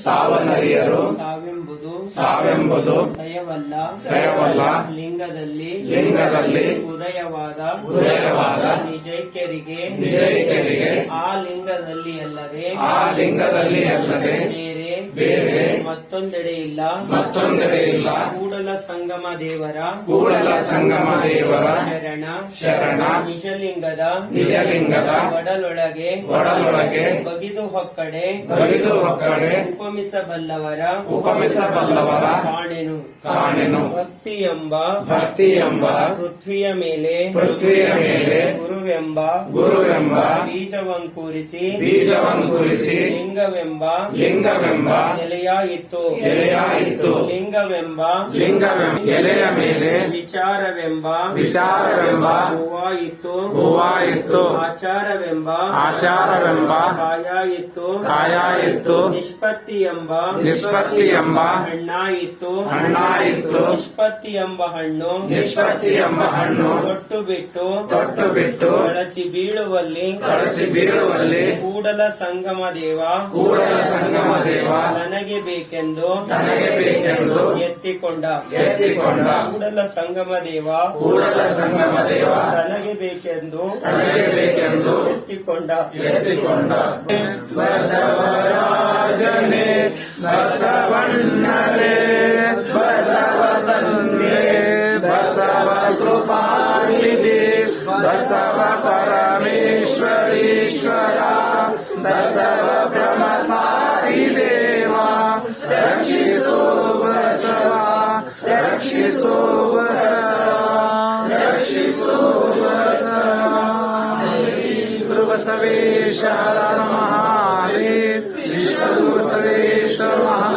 ಸಾವನರಿಯರು ಸಾವೆಂಬುದು ಸಾವೆಂಬುದು ಸಯವಲ್ಲ ಸಯವಲ್ಲ ಲಿಂಗದಲ್ಲಿ ಲಿಂಗದಲ್ಲಿ ಉದಯವಾದ ಉದಯವಾದ ನಿಜೈಕ್ಯರಿಗೆ ನಿಜೈಕ್ಯರಿಗೆ ಆ ಲಿಂಗದಲ್ಲಿ ಅಲ್ಲದೆ ಆ ಲಿಂಗದಲ್ಲಿ ಅಲ್ಲದೆ ಬೇರೆ ಬೇರೆ ಮತ್ತೊಂದೆಡೆ ಇಲ್ಲ. ಮತ್ತೊಂದೆಡೆ ಇಲ್ಲ. ಕೂಡಲ ಸಂಗಮ ದೇವರ. ಕೂಡಲ ಸಂಗಮ ದೇವರ. ಶರಣ. ಶರಣ. ನಿಜಲಿಂಗದ. ನಿಜಲಿಂಗದ. ಒಡಲೊಳಗೆ. ಒಡಲೊಳಗೆ. ಬಗಿದು ಹೊಕ್ಕಡೆ. ಬಗಿದು ಹೊಕ್ಕಡೆ. ಉಪಮಿಸಬಲ್ಲವರ. ಉಪಮಿಸಬಲ್ಲವರ. ಕಾಣೆನು. ಕಾಣೆನು. ಭಕ್ತಿ ಎಂಬ ಭಕ್ತಿ ಎಂಬ ಪೃಥ್ವಿಯ ಮೇಲೆ. ಪೃಥ್ವಿಯ ಮೇಲೆ. ಗುರುವೆಂಬ. ಗುರುವೆಂಬ. ಬೀಜವಂಕುರಿಸಿ ಬೀಜವನ್ನು ಕುರಿಸಿ. ಲಿಂಗವೆಂಬ. ಲಿಂಗವೆಂಬ. ಎಲೆಯಾಯಿತು. ಎಲೆಯಾಯಿತು. ಲಿಂಗವೆಂಬ. ಲಿಂಗವೆಂಬ. ಎಲೆಯ ಮೇಲೆ ವಿಚಾರವೆಂಬ. ವಿಚಾರವೆಂಬ. ಹೂವಾಯಿತು. ಹೂವಾಯಿತು. ಆಚಾರವೆಂಬ. ಆಚಾರವೆಂಬ. ಕಾಯಾಯಿತು. ಕಾಯಾಯಿತು. ನಿಷ್ಪತ್ತಿ ಎಂಬ ನಿಷ್ಪತ್ತಿ ಎಂಬ ಹಣ್ಣಾಯಿತು. ಹಣ್ಣಾಯಿತು. ನಿಷ್ಪತ್ತಿ ಎಂಬ ಹಣ್ಣು. ನಿಷ್ಪತ್ತಿ ಎಂಬ ಹಣ್ಣು. ತೊಟ್ಟು ಬಿಟ್ಟು ತೊಟ್ಟು ಬಿಟ್ಟು ಕಳಚಿ ಬೀಳುವಲ್ಲಿ ಕಳಚಿ ಬೀಳುವಲ್ಲಿ ಕೂಡಲ ಸಂಗಮ ದೇವ ಕೂಡಲ ಸಂಗಮ ದೇವ ನನಗೆ ಬೇಕೆಂದು ನನಗೆ ಬೇಕೆಂದು ಎತ್ತಿಕೊಂಡ ಎತ್ತಿಕೊಂಡ ಕೂಡಲ ಸಂಗಮ ದೇವ ಕೂಡಲ ಸಂಗಮ ದೇವ ನನಗೆ ಬೇಕೆಂದು ನನಗೆ ಬೇಕೆಂದು ಎತ್ತಿಕೊಂಡ ಎತ್ತಿಕೊಂಡ ಬಸವರಾಜನೇ ಬಸವಣ್ಣನೇ ಬಸವ ತಂದೆ ಬಸವ ಕೃಪಾನಿಧಿ दशव बसव दशव बसव देवा रक्षिसो वसवा रक्षिसो वसवा। यक्षिसोवस यक्षिसो वसवासवेशौ वसवे महा